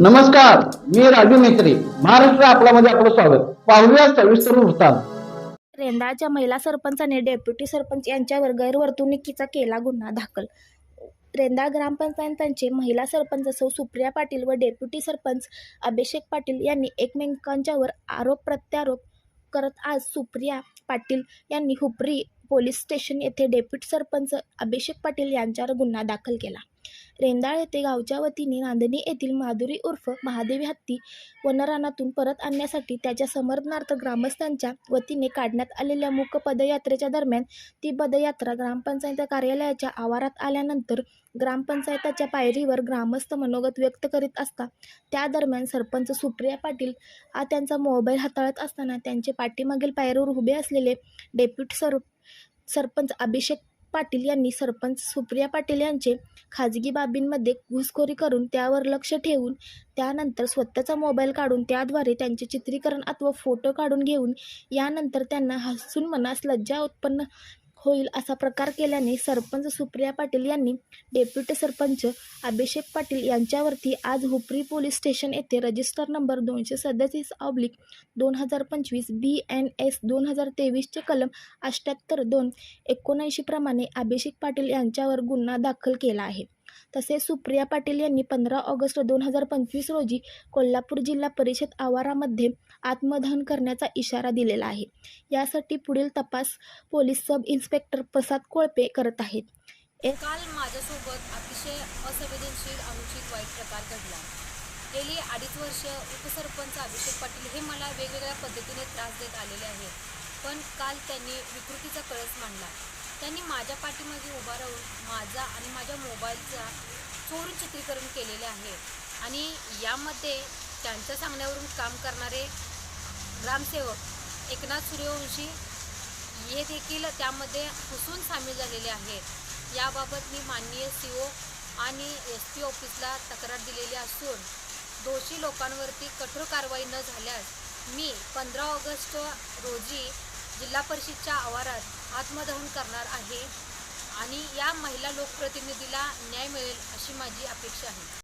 नमस्कार मी राजू मेत्री महाराष्ट्र आपल्यामध्ये आपलं स्वागत. पाहूया सविस्तर वृत्तांत. रेंदाळच्या महिला सरपंचाने डेप्युटी सरपंच यांच्यावर गैरवर्तणुकीचा केला गुन्हा दाखल. रेंदाळ ग्रामपंचायतांचे महिला सरपंच सौ सुप्रिया पाटील व डेप्युटी सरपंच अभिषेक पाटील यांनी एकमेकांच्यावर आरोप प्रत्यारोप करत आज सुप्रिया पाटील यांनी हुपरी पोलीस स्टेशन येथे डेप्युटी सरपंच अभिषेक पाटील यांच्यावर गुन्हा दाखल केला. रेंदाळ येथे गावच्या वतीने नांदणी येथील माधुरी उर्फ महादेवी हत्ती वनरानातून परत आणण्यासाठी त्याच्या समर्थनार्थ ग्रामस्थांच्या वतीने काढण्यात आलेल्या मूक पदयात्रेच्या दरम्यान ती पदयात्रा ग्रामपंचायत कार्यालयाच्या आवारात आल्यानंतर ग्रामपंचायताच्या पायरीवर ग्रामस्थ मनोगत व्यक्त करीत असता त्या दरम्यान सरपंच सुप्रिया पाटील हा त्यांचा मोबाईल हाताळत असताना त्यांचे पाठीमागील पायरीवर उभे असलेले डेप्युटी सर सरपंच अभिषेक पाटील यांनी सरपंच सुप्रिया पाटील यांचे खाजगी बाबींमध्ये घुसखोरी करून त्यावर लक्ष ठेवून त्यानंतर स्वतःचा मोबाईल काढून त्याद्वारे त्यांचे चित्रीकरण अथवा फोटो काढून घेऊन यानंतर त्यांना हसून मनास लज्जा उत्पन्न होईल असा प्रकार केल्याने सरपंच सुप्रिया पाटील यांनी डेप्युटी सरपंच अभिषेक पाटील यांच्यावरती आज हुपरी पोलीस स्टेशन येथे रजिस्टर नंबर दोनशे सदतीस ऑब्लिक दोन हजार पंचवीस बी एन एस दोन हजार तेवीसचे कलम अठ्ठ्याहत्तर दोन एकोणऐंशी प्रमाणे अभिषेक पाटील यांच्यावर गुन्हा दाखल केला आहे. तसेच सुप्रिया पाटील यांनी पंधरा ऑगस्ट दोन हजार पंचवीस रोजी कोल्हापूर जिल्हा परिषद आवारामध्ये आत्मदहन करण्याचा इशारा दिलेला आहे. यासाठी पुढील तपास पोलीस सब इन्स्पेक्टर प्रसाद कोळपे करत आहेत. काल माझ्यासोबत अतिशय असंवेदनशील अनुचित वाईट प्रकार घडला. गेली अडीच वर्ष उपसरपंच अभिषेक पाटील हे मला वेगवेगळ्या पद्धतीने त्रास देत आलेले आहेत. पण काल त्यांनी विकृतीचा कळस मांडला. त्यांनी माझ्या पाठीमागे उभा राहून माझा आणि माझ्या मोबाईलचा चोरून चित्रीकरण केलेले आहे. आणि यामध्ये त्यांच्या सांगण्यावरून काम करणारे ग्रामसेवक एकनाथ सूर्यवंशी हे देखील त्यामध्ये हसून सामील झालेले आहेत. याबाबत मी माननीय सी ओ आणि एस पी ऑफिसला तक्रार दिलेली असून दोषी लोकांवरती कठोर कारवाई न झाल्यास मी पंधरा ऑगस्ट रोजी जिल्हा परिषदच्या आवारात आत्मदहन करणार आहे आणि या महिला लोकप्रतिनिधीला न्याय मिळेल अशी माझी अपेक्षा आहे.